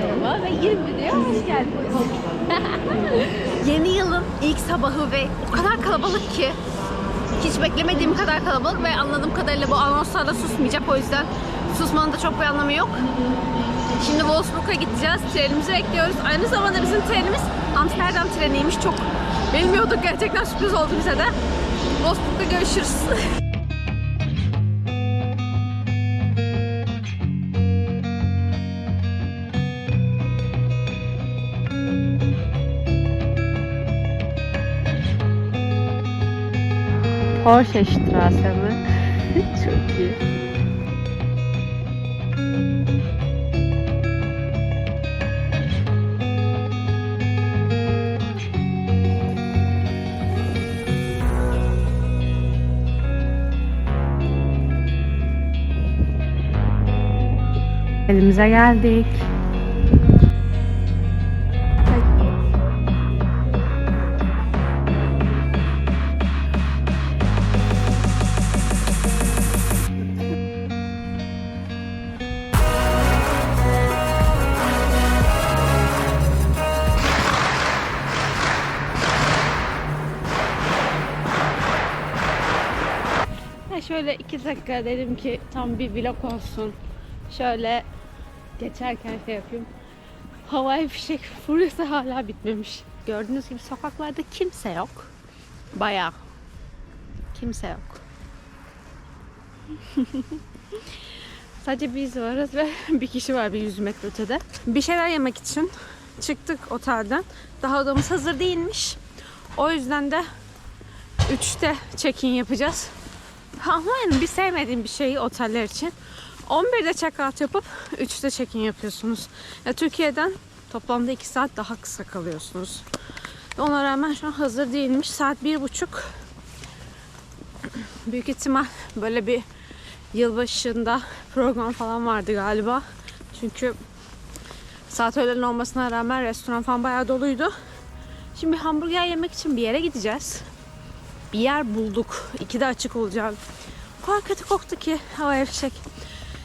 merhaba ve yeni videoya hoş geldiniz. yeni yılın ilk sabahı ve o kadar kalabalık ki hiç beklemediğim kadar kalabalık ve anladığım kadarıyla bu anonslarla susmayacak o yüzden susmanın da çok bir anlamı yok. Şimdi Wolfsburg'a gideceğiz. Trenimizi bekliyoruz. Aynı zamanda bizim trenimiz Amsterdam treniymiş. Çok bilmiyorduk. Gerçekten sürpriz oldu bize de. Wolfsburg'da görüşürüz. Porsche Straße mi? Çok iyi. Elimize geldik. Şöyle iki dakika dedim ki tam bir vlog olsun. Şöyle geçerken şey yapayım. Havai fişek furyası hala bitmemiş. Gördüğünüz gibi sokaklarda kimse yok. Bayağı. Kimse yok. Sadece biz varız ve bir kişi var bir 100 metre ötede. Bir şeyler yemek için çıktık otelden. Daha odamız hazır değilmiş. O yüzden de 3'te check-in yapacağız. Ama yani bir sevmediğim bir şeyi oteller için 11'de check-out yapıp 3'te check-in yapıyorsunuz. Ya Türkiye'den toplamda 2 saat daha kısa kalıyorsunuz. Ona rağmen şu an hazır değilmiş. Saat 1.30. Büyük ihtimal böyle bir yılbaşında program falan vardı galiba. Çünkü saat öğlen olmasına rağmen restoran falan bayağı doluydu. Şimdi hamburger yemek için bir yere gideceğiz bir yer bulduk. İki de açık olacağını. O kadar kötü koktu ki hava fişek.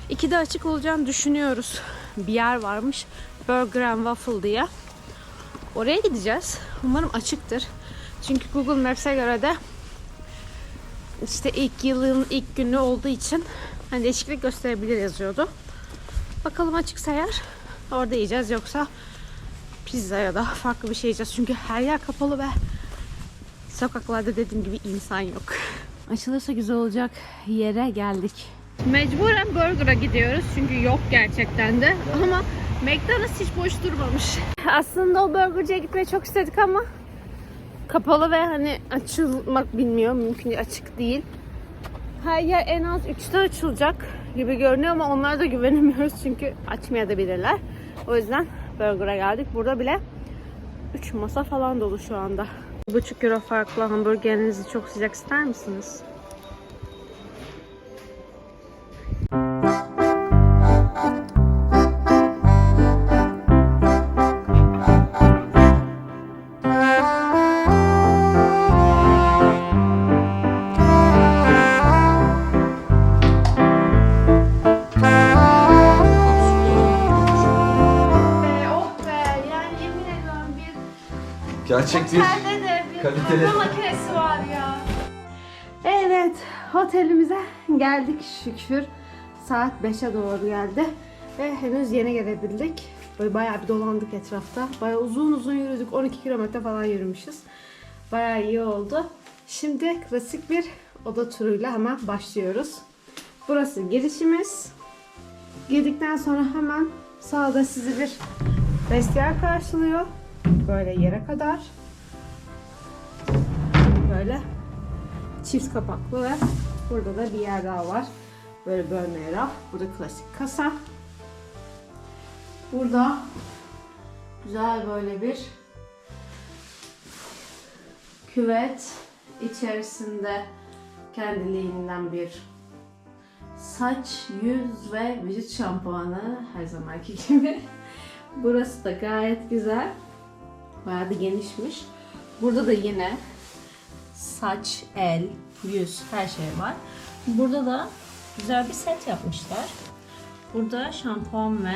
İki de açık olacağını düşünüyoruz. Bir yer varmış. Burger and Waffle diye. Oraya gideceğiz. Umarım açıktır. Çünkü Google Maps'e göre de işte ilk yılın ilk günü olduğu için hani değişiklik gösterebilir yazıyordu. Bakalım açıksa eğer orada yiyeceğiz yoksa pizza ya da farklı bir şey yiyeceğiz. Çünkü her yer kapalı ve Sokaklarda dediğim gibi insan yok. Açılırsa güzel olacak yere geldik. Mecburen Burger'a gidiyoruz çünkü yok gerçekten de. Ama McDonald's hiç boş durmamış. Aslında o burgerciye gitmeyi çok istedik ama kapalı ve hani açılmak bilmiyor. Mümkün değil, açık değil. Her yer en az 3'te açılacak gibi görünüyor ama onlara da güvenemiyoruz çünkü açmayabilirler. O yüzden Burger'a geldik. Burada bile 3 masa falan dolu şu anda. 1,5 euro farklı hamburgerinizi çok sıcak ister misiniz? Oh be yani yemin ediyorum bir Gerçek bir Otelde de bir kaliteli- kahve makinesi var ya. Evet, otelimize geldik şükür. Saat 5'e doğru geldi. Ve henüz yeni gelebildik. Böyle bayağı bir dolandık etrafta. Bayağı uzun uzun yürüdük. 12 kilometre falan yürümüşüz. Bayağı iyi oldu. Şimdi klasik bir oda turuyla hemen başlıyoruz. Burası girişimiz. Girdikten sonra hemen sağda sizi bir vestiyer karşılıyor. Böyle yere kadar böyle çift kapaklı ve burada da bir yer daha var. Böyle bölmeye raf. Burada klasik kasa. Burada güzel böyle bir küvet içerisinde kendiliğinden bir saç, yüz ve vücut şampuanı her zamanki gibi. Burası da gayet güzel. Bayağı da genişmiş. Burada da yine saç, el, yüz her şey var. Burada da güzel bir set yapmışlar. Burada şampuan ve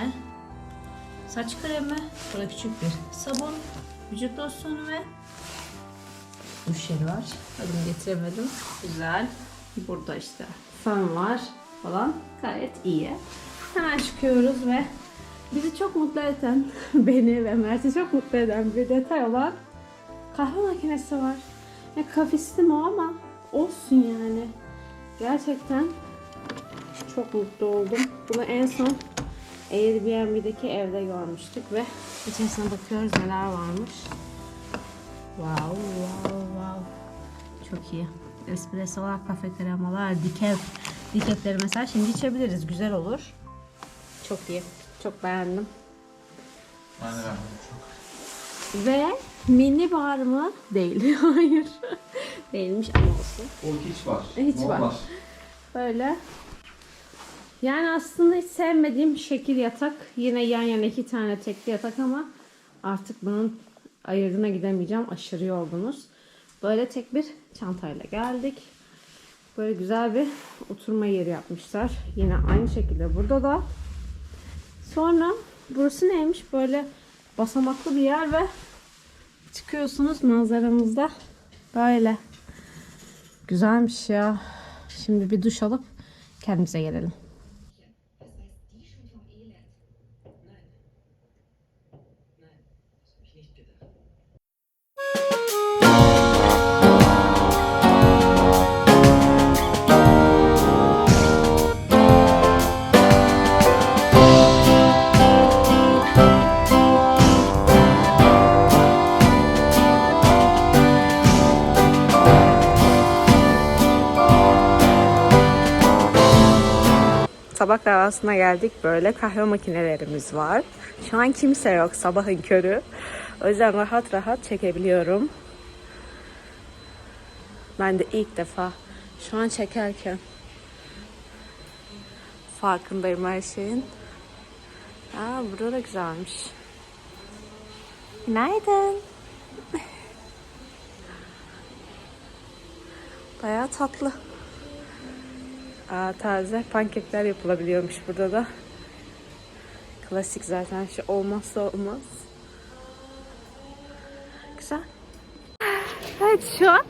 saç kremi. Burada küçük bir sabun, vücut losyonu ve duş jeli var. Adını getiremedim. Güzel. Burada işte fön var falan. Gayet iyi. Hemen çıkıyoruz ve bizi çok mutlu eden, beni ve Mert'i çok mutlu eden bir detay olan kahve makinesi var. Ya kafistim o ama olsun yani. Gerçekten çok mutlu oldum. Bunu en son Airbnb'deki evde görmüştük ve içerisine bakıyoruz neler varmış. Wow, wow, wow. Çok iyi. Espressolar, kafe kremalar, dikef. Dikefleri mesela şimdi içebiliriz. Güzel olur. Çok iyi. Çok beğendim. Ben de beğendim çok. Ve mini bar mı? Değil. Hayır. Değilmiş ama olsun. O hiç var. Hiç Normal. var. Böyle. Yani aslında hiç sevmediğim şekil yatak. Yine yan yana iki tane tekli yatak ama artık bunun ayırdığına gidemeyeceğim. Aşırı yorgunuz. Böyle tek bir çantayla geldik. Böyle güzel bir oturma yeri yapmışlar. Yine aynı şekilde burada da. Sonra burası neymiş? Böyle basamaklı bir yer ve çıkıyorsunuz manzaramızda böyle. Güzelmiş ya. Şimdi bir duş alıp kendimize gelelim. Sabah kahvaltısına geldik. Böyle kahve makinelerimiz var. Şu an kimse yok sabahın körü. O yüzden rahat rahat çekebiliyorum. Ben de ilk defa şu an çekerken farkındayım her şeyin. Aa, burada da güzelmiş. Günaydın. Bayağı tatlı. Aa, taze pankekler yapılabiliyormuş burada da. Klasik zaten şey olmazsa olmaz. Güzel. Evet şu an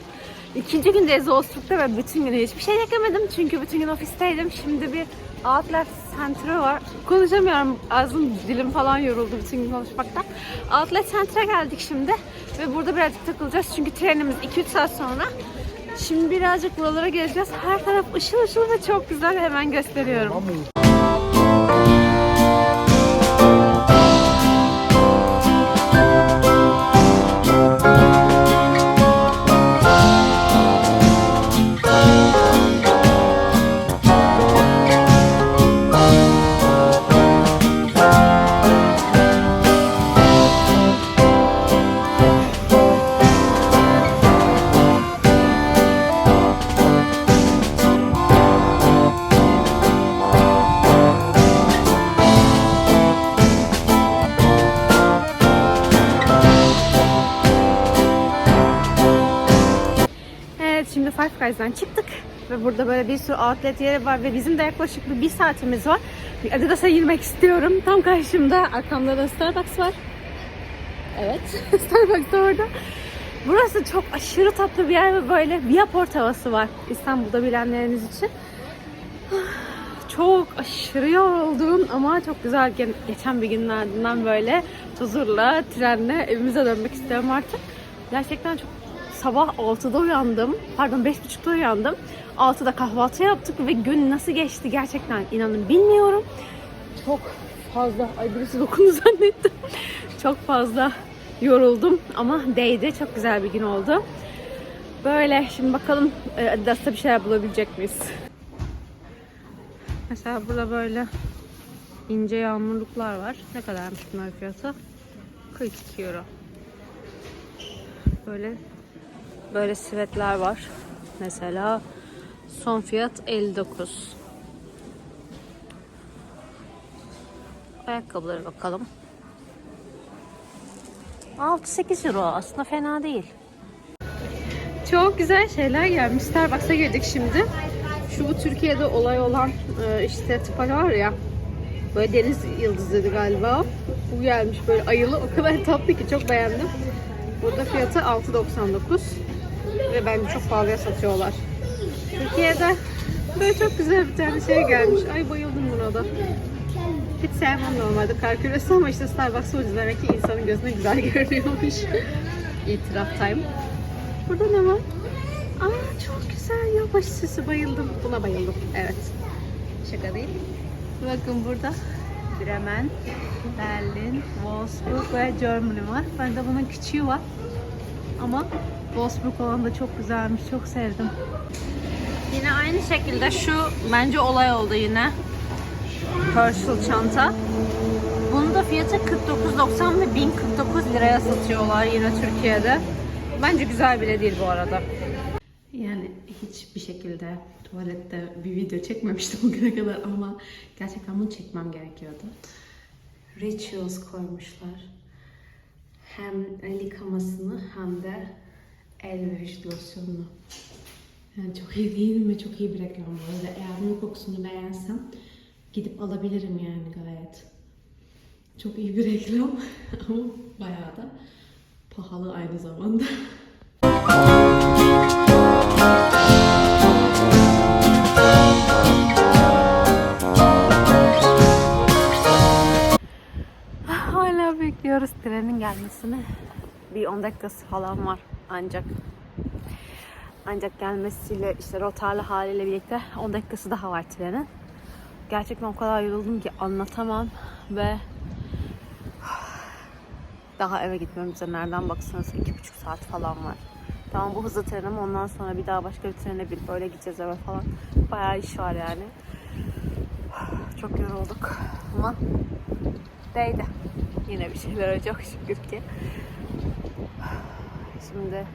ikinci gündeyiz Wolfsburg'da ve bütün günü hiçbir şey yemedim çünkü bütün gün ofisteydim. Şimdi bir Outlet Center'ı var. Konuşamıyorum. Ağzım dilim falan yoruldu bütün gün konuşmaktan. Outlet Center'a geldik şimdi ve burada birazcık takılacağız çünkü trenimiz 2-3 saat sonra. Şimdi birazcık buralara gezeceğiz. Her taraf ışıl ışıl ve çok güzel. Hemen gösteriyorum. Guys'dan çıktık ve burada böyle bir sürü outlet yeri var ve bizim de yaklaşık bir, bir saatimiz var. Adidas'a girmek istiyorum. Tam karşımda arkamda da Starbucks var. Evet Starbucks da orada. Burası çok aşırı tatlı bir yer ve böyle Viaport havası var İstanbul'da bilenleriniz için. Çok aşırı yoruldum ama çok güzel Ge- geçen bir günlerden böyle huzurla, trenle evimize dönmek istiyorum artık. Gerçekten çok sabah 6'da uyandım. Pardon 5.30'da uyandım. 6'da kahvaltı yaptık ve gün nasıl geçti gerçekten inanın bilmiyorum. Çok fazla, ay birisi dokundu zannettim. Çok fazla yoruldum ama değdi. Çok güzel bir gün oldu. Böyle şimdi bakalım e, Adidas'ta bir şeyler bulabilecek miyiz? Mesela burada böyle ince yağmurluklar var. Ne kadarmış bunlar fiyatı? 42 euro. Böyle böyle sivetler var. Mesela son fiyat 59. Ayakkabılara bakalım. 6-8 euro aslında fena değil. Çok güzel şeyler gelmiş. Starbucks'a girdik şimdi. Şu bu Türkiye'de olay olan e, işte tıpa var ya. Böyle deniz yıldızıydı galiba. Bu gelmiş böyle ayılı. O kadar tatlı ki çok beğendim. Burada fiyatı 6.99 ve bence çok pahalıya satıyorlar. Türkiye'de böyle çok güzel bir tane şey gelmiş. Ay bayıldım buna da. Hiç sevmem normalde kar küresi ama işte Starbucks ucuz demek ki insanın gözüne güzel görünüyormuş. İtiraf time. Burada ne var? Aa çok güzel yılbaşı süsü bayıldım. Buna bayıldım. Evet. Şaka değil. Bakın burada Bremen, Berlin, Wolfsburg ve Germany var. Bende bunun küçüğü var. Ama Wolfsburg olan da çok güzelmiş. Çok sevdim. Yine aynı şekilde şu bence olay oldu yine. Herschel çanta. Bunun da fiyatı 49.90 ve 1049 liraya satıyorlar yine Türkiye'de. Bence güzel bile değil bu arada. Yani hiçbir şekilde tuvalette bir video çekmemiştim bugüne kadar ama gerçekten bunu çekmem gerekiyordu. Rituals koymuşlar. Hem el yıkamasını hem de el ve vücut losyonunu. Çok iyi değil mi? Çok iyi bir reklam bu arada. Eğer bunun kokusunu beğensem gidip alabilirim yani gayet. Çok iyi bir reklam ama bayağı da pahalı aynı zamanda. Hala bekliyoruz trenin gelmesini. Bir 10 dakikası falan var ancak. Ancak gelmesiyle işte rotarlı haliyle birlikte 10 dakikası daha var trenin. Gerçekten o kadar yoruldum ki anlatamam ve daha eve gitmemize nereden baksanız iki buçuk saat falan var. Tamam bu hızlı tren ama ondan sonra bir daha başka bir trene binip böyle gideceğiz eve falan. Bayağı iş var yani. Çok yorulduk ama değdi. Yine bir şeylere çok şükür ki. Şimdi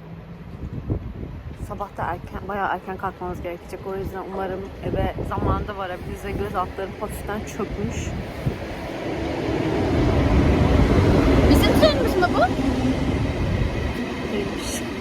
sabah da erken, bayağı erken kalkmamız gerekecek. O yüzden umarım eve zamanında varabiliriz ve göz altlarım hafiften çökmüş. Bizim trenimiz mi bu? Değilmiş.